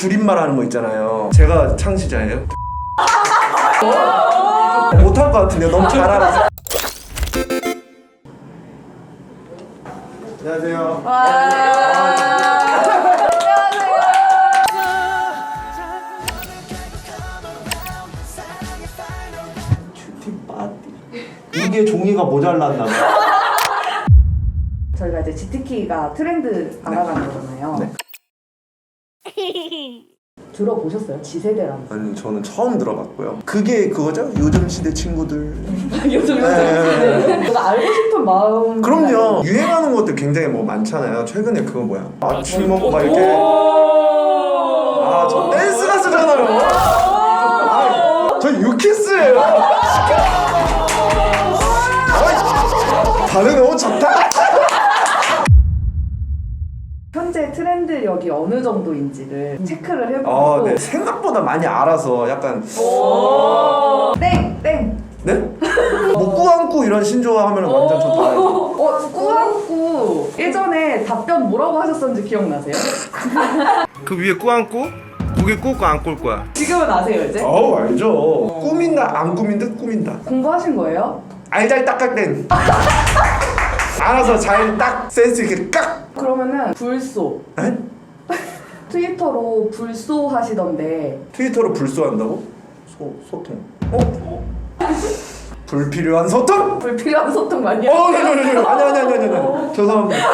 줄임말 하는 거 있잖아요. 제가 창시자예요. 못할 것 같은데 너무 잘 알아서. 안녕하세요. 파티. 이게 종이가 모자랐나 봐. 저희가 이제 GTK가 트렌드 알아가는 거잖아요. 네. 들어보셨어요? 지세대라는 아니 저는 처음 들어봤고요. 그게 그거죠? 요즘 시대 친구들. 요즘 네. 제가 알고 싶은 마음 그럼요. 유행하는 것들 굉장히 뭐 많잖아요. 최근에 그거 뭐야? 아침 먹고 막 이렇게. 아, 저 댄스 가수잖아요. 아, 저 유키스예요. 아, 반응 너무 좋다. 현재 트렌드력이 어느 정도인지를 체크를 해보고 아, 네. 생각보다 많이 알아서 약간 땡! 땡! 네? 뭐 꾸안꾸 이런 신조어 하면 완전 저다 알죠. 어, 꾸안꾸 예전에 답변 뭐라고 하셨었는지 기억나세요? 그 위에 꾸안꾸? 고개 꽂고 안 꽂을 거야. 지금은 아세요 이제? 어우 알죠. 꾸민다 안 꾸민 듯 꾸민다. 공부하신 거예요? 알잘 딱깍된. 알아서 잘 딱 센스 있게 깍. 그러면은 불소 에? 트위터로 불소 하시던데 트위터로 불소한다고? 소 소통. 어? 불필요한 소통? 불필요한 소통 많이 어? 아니 아니 아니 아니 아니 아니 아니 아니. 죄송합니다.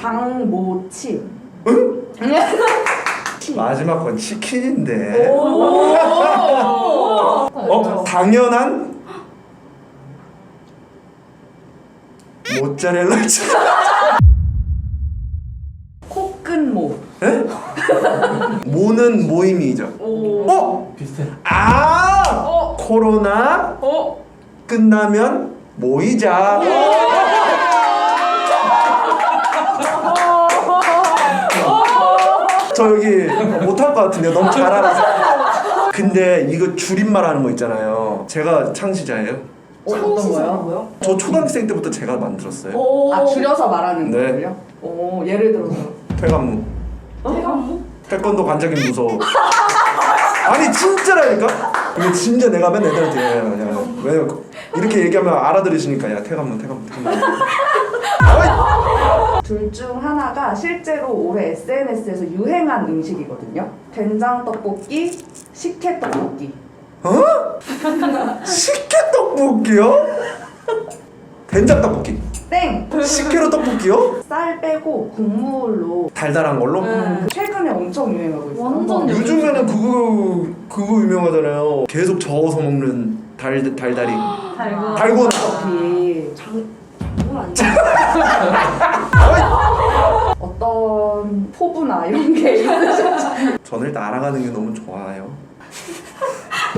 당모침 마지막 건 치킨인데. 어? 당연한 모짜렐라 치킨. 코끝모 에? 모는 모임이죠. 어? 비슷해. 아! 코로나 어? 끝나면 모이자. 저 여기 못할 것 같은데 너무 잘 알아서. 근데 이거 줄임말 하는 거 있잖아요. 제가 창시자예요. 어, 어떤 거요? 저 초등학생 때부터 제가 만들었어요. 아 줄여서 말하는 네. 거예요? 오 예를 들어서 퇴감무. 태관무? 태권도 관장님 무서워. 아니 진짜라니까? 이거 진짜 내가 맨날 애들한테 야, 왜 이렇게 얘기하면 알아들으시니까 야 태감무 태감무 태감무. 둘 중 하나가 실제로 올해 SNS에서 유행한 음식이거든요. 된장 떡볶이, 식혜 떡볶이. 어? 식혜 떡볶이요? 된장 떡볶이. 땡! 식혜로 떡볶이요? 쌀 빼고 국물로 달달한 걸로? 음, 최근에 엄청 유행하고 있어요. 완전 요즘에는 그거 그거 유명하잖아요. 계속 저어서 먹는 달 달달이. 달고 달고나. 떡볶이. 장난 아니야. 어떤 포부나 이런 게 있으신지. 저는 일단 알아가는 게 너무 좋아요.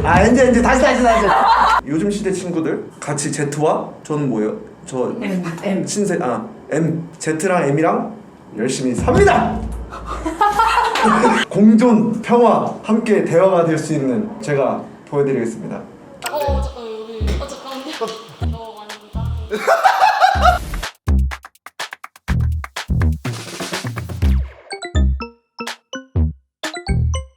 아 이제 이제 다시 다시 다시. 요즘 시대 친구들 같이 Z와 저는 뭐예요? 저 M, M. 신세 아 M Z랑 M이랑 열심히 삽니다. 공존 평화 함께 대화가 될 수 있는 제가 보여드리겠습니다. 어, 저, 어, 여기. 어, 잠깐만요. 너무 많이 본다.